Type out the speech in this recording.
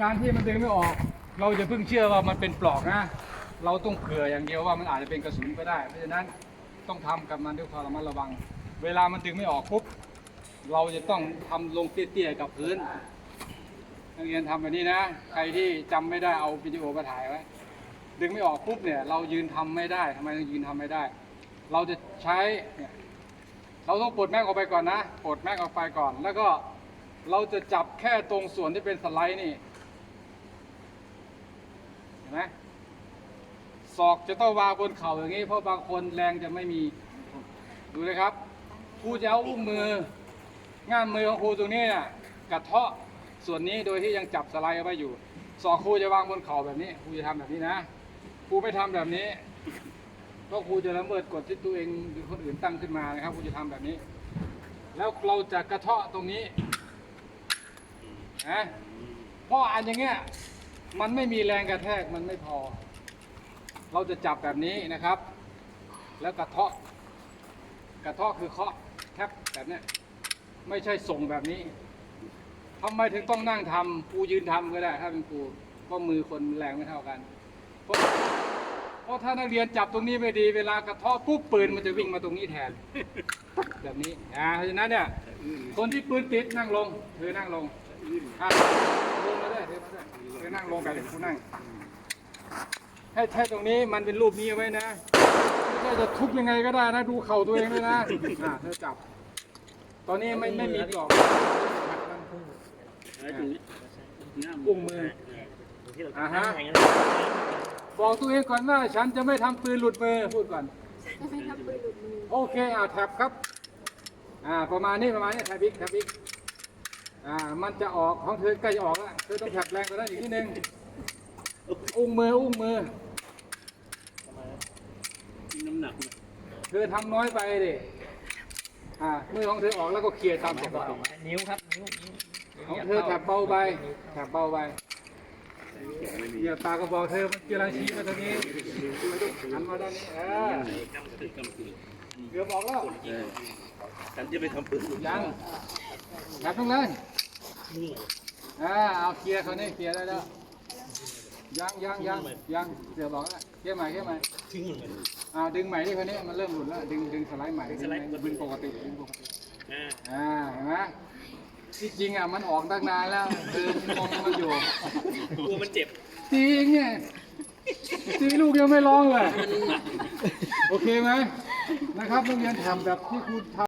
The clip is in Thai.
การที่มันดึงไม่ออก เราจะเพิ่งเชื่อว่ามันเป็นปลอกนะ เราต้องเผื่ออย่างเดียวว่ามันอาจจะเป็นกระสุนก็ได้ เพราะฉะนั้นต้องทำกับมันด้วยความระมัดระวัง เวลามันดึงไม่ออกปุ๊บเราจะต้องทำลงเตี้ยๆกับพื้นนักเรียนทำแบบนี้นะ ใครที่จำไม่ได้เอาวิดีโอมาถ่ายไว้ ดึงไม่ออกปุ๊บเนี่ย เรายืนทำไม่ได้ทำไมต้องยืนทำไม่ได้ เราจะใช้เนี่ยเราต้องปลดแม็กออกไปก่อนนะ ปลดแม็กออกไปก่อน แล้วก็เราจะจับแค่ตรงส่วนที่เป็นสไลด์นี่ นไหมศอกจะต้องวางบนเข่าอย่างนี้เพราะบางคนแรงจะไม่มี ดูเลยครับครูจะเอาอุ้งมือ ง่ามมือของครูตรงนี้นะกระเทาะส่วนนี้โดยที่ยังจับสไลด์เอาไว้อยู่ศอกครูจะวางบนเข่าแบบนี้ครูจะทำแบบนี้นะครูไม่ทำแบบนี้เพราะครูจะละเมิดกฎที่ตัวเองหรือคนอื่นตั้งขึ้นมานะครับครูจะทำแบบนี้ แล้วเราจะกระเทาะตรงนี้นะเพราะอันอย่างเงี้ย มันไม่มีแรงกระแทกมันไม่พอ เราจะจับแบบนี้นะครับ แล้วกระเทาะ กระเทาะคือเคาะแทบแบบนี้ไม่ใช่ส่งแบบนี้ทำไมถึงต้องนั่งทำครูยืนทำก็ได้ ถ้าเป็นครูเพราะมือคนแรงไม่เท่ากัน เพราะเพราะถ้านักเรียนจับตรงนี้ไม่ดี เวลากระเทาะปุ๊บปืนมันจะวิ่งมาตรงนี้แทน แบบนี้อ่าเพราะฉะนั้นเนี่ยคนที่ปืนติดนั่งลงเธอนั่งลง อะลงมาได้เธอมาได้เธอนั่งลงกันเดี๋ยวครูนั่ง ให้ใช้ตรงนี้มันเป็นรูปนี้เอาไว้นะไม่ใช่จะทุบยังไงก็ได้นะ ดูเข่าตัวเองด้วยนะ อ่าเธอจับ ตอนนี้ไม่ไม่มีปลอกอะไรตรงนี้อุ้งมือที่เราอ่าฮะทำอย่างนั้นบอกตัวเองก่อนว่าฉันจะไม่ทำปืนหลุดมือพูดก่อนไม่ทำปืนหลุดมือโอเคอ่าแท็บครับ อ่า ประมาณนี้ประมาณนี้แท็บอีกแท็บอีก อ่า มันจะออกของเธอใกล้จะออกแล้วเธอต้องแท็บแรงกว่านั้นอีกนิดนึง อุ้งมืออุ้งมือ น้ำหนักมันเธอทำน้อยไปดิอ่า มือของเธอออกแล้วก็เคลียร์ตามปกตินิ้วครับ นิ้วนิ้วของเธอแถบเบาไปแถบเบาไปเดี๋ยวตากระบอกเธอมันกำลังชี้มาทางนี้หันมาด้านนี้เออกำคือกำคือเกือบออกแล้วฉันจะไปทำปืนยังแถบตรงนั้นนี่ อ่าเอาเคลียร์เขานี่เคลียร์ได้แล้ว ยังยังยังยังเกือบออกแล้วเคลียร์ใหม่เคลียร์ใหม่ทิ้งมันอ่าดึงใหม่นี่คนนี้มันเริ่มหลุดแล้วดึงดึงสไลด์ใหม่ดึงใหม่ดึงปกติดึงปกติอ่าอ่าเห็นไหมที่จริงอะมันออกตั้งนานแล้วเดินงงมันอยู่กลัวมันเจ็บจริงเนี่ยจริงลูกยังไม่ร้องเลยโอเคไหมนะครับนักเรียนทำแบบที่ครูทำ